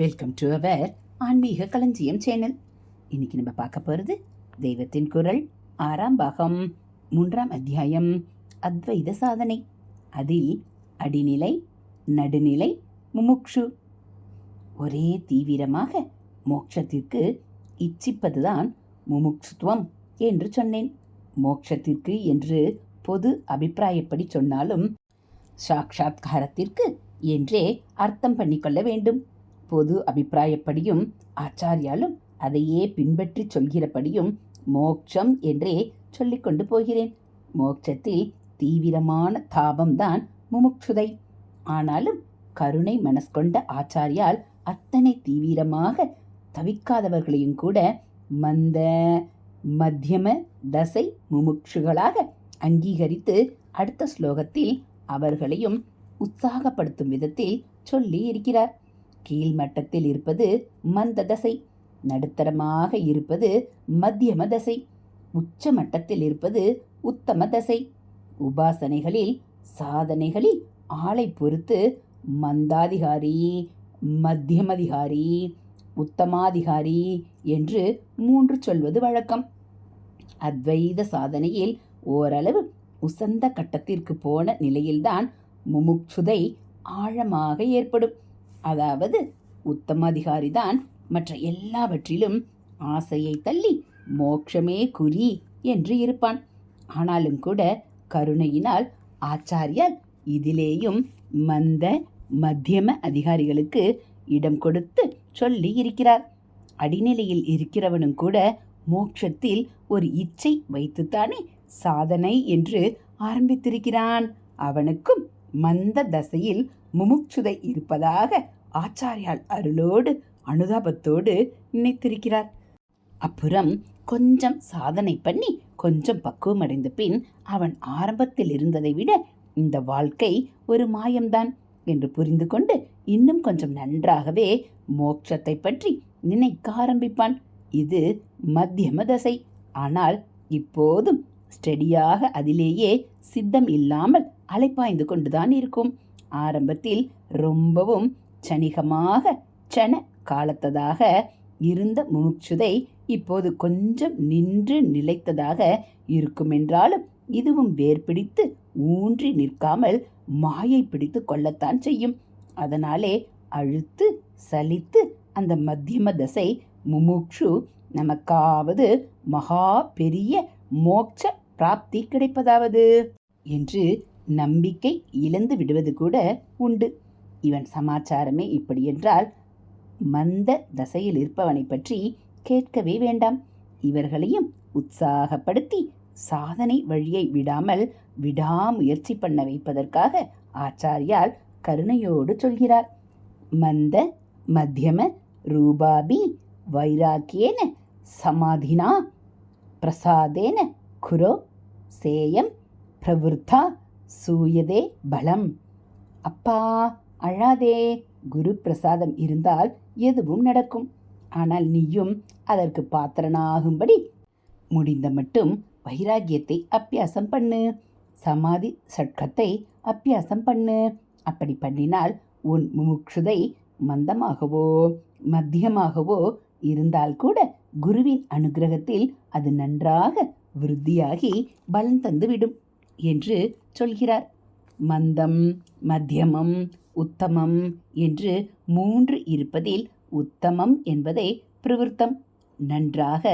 Welcome to our ஆன்மீக களஞ்சியம் channel இன்னைக்கு நம்ம பார்க்க போகிறது தெய்வத்தின் குரல் ஆறாம் பாகம் மூன்றாம் அத்தியாயம் அத்வைத சாதனை. அதில் அடிநிலை நடுநிலை முமுக்ஷு. ஒரே தீவிரமாக மோட்சத்திற்கு இச்சிப்பதுதான் முமுட்சுத்துவம் என்று சொன்னேன். மோட்சத்திற்கு என்று பொது அபிப்பிராயப்படி சொன்னாலும் சாட்சாத்காரத்திற்கு என்றே அர்த்தம் பண்ணிக்கொள்ள வேண்டும். பொது அபிப்பிராயப்படியும் ஆச்சாரியாலும் அதையே பின்பற்றி சொல்கிறபடியும் மோட்சம் என்றே சொல்லிக்கொண்டு போகிறேன். மோட்சத்தில் தீவிரமான தாபம்தான் முமுட்சுதை ஆனாலும் கருணை மனஸ்கொண்ட ஆச்சாரியால் அத்தனை தீவிரமாக தவிக்காதவர்களையும் கூட மந்த மத்தியம தசை முமுட்சுகளாக அங்கீகரித்து அடுத்த ஸ்லோகத்தில் அவர்களையும் உற்சாகப்படுத்தும் விதத்தில் சொல்லி இருக்கிறார் கீழ்மட்டத்தில் இருப்பது மந்த தசை நடுத்தரமாக இருப்பது மத்தியம தசை உச்ச மட்டத்தில் இருப்பது உத்தம தசை. உபாசனைகளில் சாதனைகளில் ஆளை பொறுத்து மந்தாதிகாரி மத்தியமதிகாரி உத்தமாதிகாரி என்று மூன்று சொல்வது வழக்கம். அத்வைத சாதனையில் ஓரளவு உசந்த கட்டத்திற்கு போன நிலையில்தான் முமுட்சுதை ஆழமாக ஏற்படும். அதாவது உத்தமாதிகாரிதான். மற்ற எல்லாவற்றிலும் ஆசையை தள்ளி மோட்சமே குறி என்று இருப்பான். ஆனாலும் கூட கருணையினால் ஆச்சாரியால் இதிலேயும் மந்த மத்தியம அதிகாரிகளுக்கு இடம் கொடுத்து சொல்லி இருக்கிறார். அடிநிலையில் இருக்கிறவனும் கூட மோட்சத்தில் ஒரு இச்சை வைத்துத்தானே சாதனை என்று ஆரம்பித்திருக்கிறான். அவனுக்கும் மந்த தசையில் முமுட்சுதை இருப்பதாக ஆச்சாரியால் அருளோடு அனுதாபத்தோடு நினைத்திருக்கிறார். அப்புறம் கொஞ்சம் சாதனை பண்ணி கொஞ்சம் பக்குவம் அடைந்த பின் அவன் ஆரம்பத்தில் இருந்ததை விட இந்த வாழ்க்கை ஒரு மாயம்தான் என்று புரிந்து கொண்டு இன்னும் கொஞ்சம் நன்றாகவே மோட்சத்தை பற்றி நினைக்க ஆரம்பிப்பான். இது மத்தியம தசை. ஆனால் இப்போதும் ஸ்டெடியாக அதிலேயே சித்தம் இல்லாமல் அலைப்பாய்ந்து கொண்டுதான் இருக்கும். ஆரம்பத்தில் ரொம்பவும் சனிகமாக சன காலத்ததாக இருந்த முமுட்சுதை இப்போது கொஞ்சம் நின்று நிலைத்ததாக இருக்குமென்றாலும் இதுவும் வேர் பிடித்து ஊன்றி நிற்காமல் மாயை பிடித்து கொள்ளத்தான் செய்யும். அதனாலே அழுத்து சலித்து அந்த மத்தியம தசை முமுட்சு நமக்காவது மகா பெரிய மோட்ச பிராப்தி கிடைப்பதாவது? என்று நம்பிக்கை இழந்து விடுவது கூட உண்டு. இவன் சமாச்சாரமே இப்படி என்றால் மந்த தசையில் இருப்பவனை பற்றி கேட்கவே வேண்டாம். இவர்களையும் உற்சாகப்படுத்தி சாதனை வழியை விடாமல் விடாமுயற்சி பண்ண வைப்பதற்காக ஆச்சாரியால் கருணையோடு சொல்கிறார். மந்த மத்தியம ரூபாபி வைராக்கியேன சமாதினா பிரசாதேன குரோ சேயம் பிரவருத்தா சூயதே பலம் அப்பா அழாதே குரு பிரசாதம் இருந்தால் எதுவும் நடக்கும் ஆனால் நீயும் அதற்கு பாத்திரனாகும்படி முடிந்த மட்டும் வைராகியத்தை அப்பியாசம் பண்ணு சமாதி சட்கத்தை அப்பியாசம் பண்ணு அப்படி பண்ணினால் உன் முமுட்சுதை மந்தமாகவோ மத்தியமாகவோ இருந்தால் கூட குருவின் அனுகிரகத்தில் அது நன்றாக விருத்தியாகி பலன் தந்துவிடும் என்று சொல்கிறார். மந்தம் மத்தியமம் உத்தமம் என்று மூன்று இருப்பதில் உத்தமம் என்பதை பிரவருத்தம். நன்றாக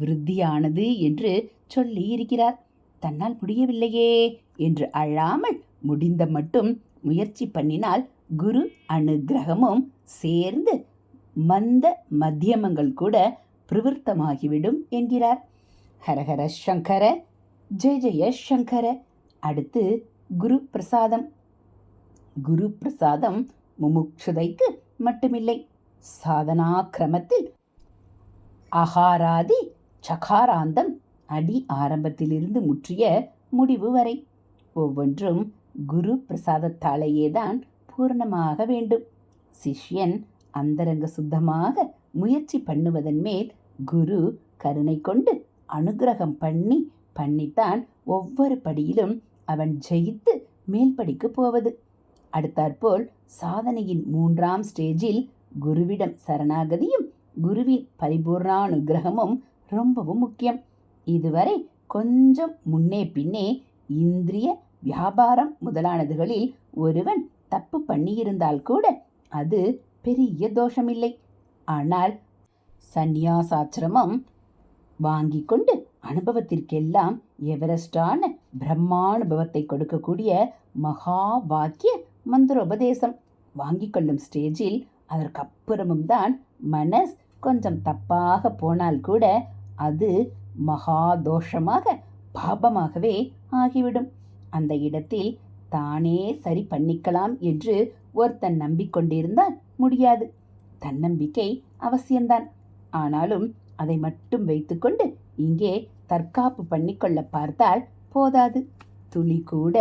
விருத்தியானது என்று சொல்லி இருக்கிறார். தன்னால் முடியவில்லையே என்று அழாமல் முடிந்த மட்டும் முயற்சி பண்ணினால் குரு அனுகிரகமும் சேர்ந்து மந்த மத்தியமங்கள் கூட பிரவருத்தமாகிவிடும் என்கிறார். ஹரஹர சங்கர ஜெய ஜெய சங்கர. அடுத்து குரு பிரசாதம். குரு பிரசாதம் முமுட்சுதைக்கு மட்டுமில்லை. சாதனா கிரமத்தில் அகாராதி சகாராந்தம் அடி ஆரம்பத்திலிருந்து முற்றிய முடிவு வரை. ஒவ்வொன்றும் குரு பிரசாதத்தாலேயே தான் பூர்ணமாக வேண்டும். சிஷ்யன் அந்தரங்க சுத்தமாக முயற்சி பண்ணுவதன் மேல் குரு கருணை கொண்டு அனுகிரகம் பண்ணி பண்ணித்தான் ஒவ்வொரு படியிலும் அவன் ஜெயித்து மேல்படிக்கு போவது. அடுத்தாற்போல் சாதனையின் மூன்றாம் ஸ்டேஜில் குருவிடம் சரணாகதியும் குருவின் பரிபூர்ணானுகிரகமும் ரொம்பவும் முக்கியம். இதுவரை கொஞ்சம் முன்னே பின்னே இந்திரிய வியாபாரம் முதலானதுகளில் ஒருவன் தப்பு பண்ணியிருந்தால் கூட அது பெரிய தோஷமில்லை. ஆனால் சந்நியாசாச்சிரமம் வாங்கி கொண்டு அனுபவத்திற்கெல்லாம் எவரெஸ்டான பிரம்மானுபவத்தை கொடுக்கக்கூடிய மகா வாக்கிய மந்திரோபதேசம். வாங்கி கொள்ளும் ஸ்டேஜில் அதற்கப்புறமும் தான் மனஸ் கொஞ்சம் தப்பாக போனால் கூட அது மகா தோஷமாக பாபமாகவே ஆகிவிடும். அந்த இடத்தில் தானே சரி பண்ணிக்கலாம் என்று ஒருத்தன் நம்பிக்கொண்டிருந்தால் முடியாது. தன்னம்பிக்கை அவசியம்தான். ஆனாலும் அதை மட்டும் வைத்துக்கொண்டு இங்கே தற்காப்பு பண்ணிக்கொள்ள பார்த்தால் போதாது. துளி கூட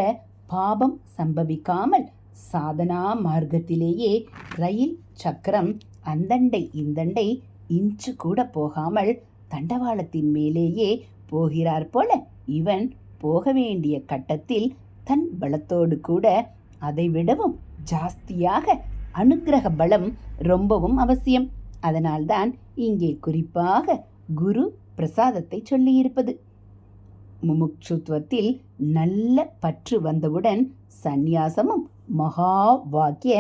பாபம் சம்பவிக்காமல் சாதனா மார்க்கத்திலேயே ரயில் சக்கரம் அந்தண்டை இந்தண்டை இன்ச்சு கூட போகாமல் தண்டவாளத்தின் மேலேயே போகிறார் போல இவன் போக வேண்டிய கட்டத்தில் தன் பலத்தோடு கூட அதை விடவும் ஜாஸ்தியாக அனுக்கிரக பலம் ரொம்பவும் அவசியம். அதனால்தான் இங்கே குறிப்பாக குரு பிரசாதத்தை சொல்லியிருப்பது. முமுட்சுத்துவத்தில் நல்ல பற்று வந்தவுடன் சந்நியாசமும் மகா வாக்கிய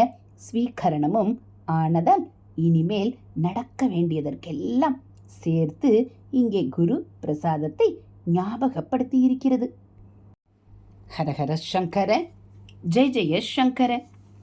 ஸ்வீகரணமும் ஆனதால் இனிமேல் நடக்க வேண்டியதற்கெல்லாம் சேர்த்து இங்கே குரு பிரசாதத்தை ஞாபகப்படுத்தி இருக்கிறது ஹரஹர சங்கர ஜெய் ஜெய சங்கர.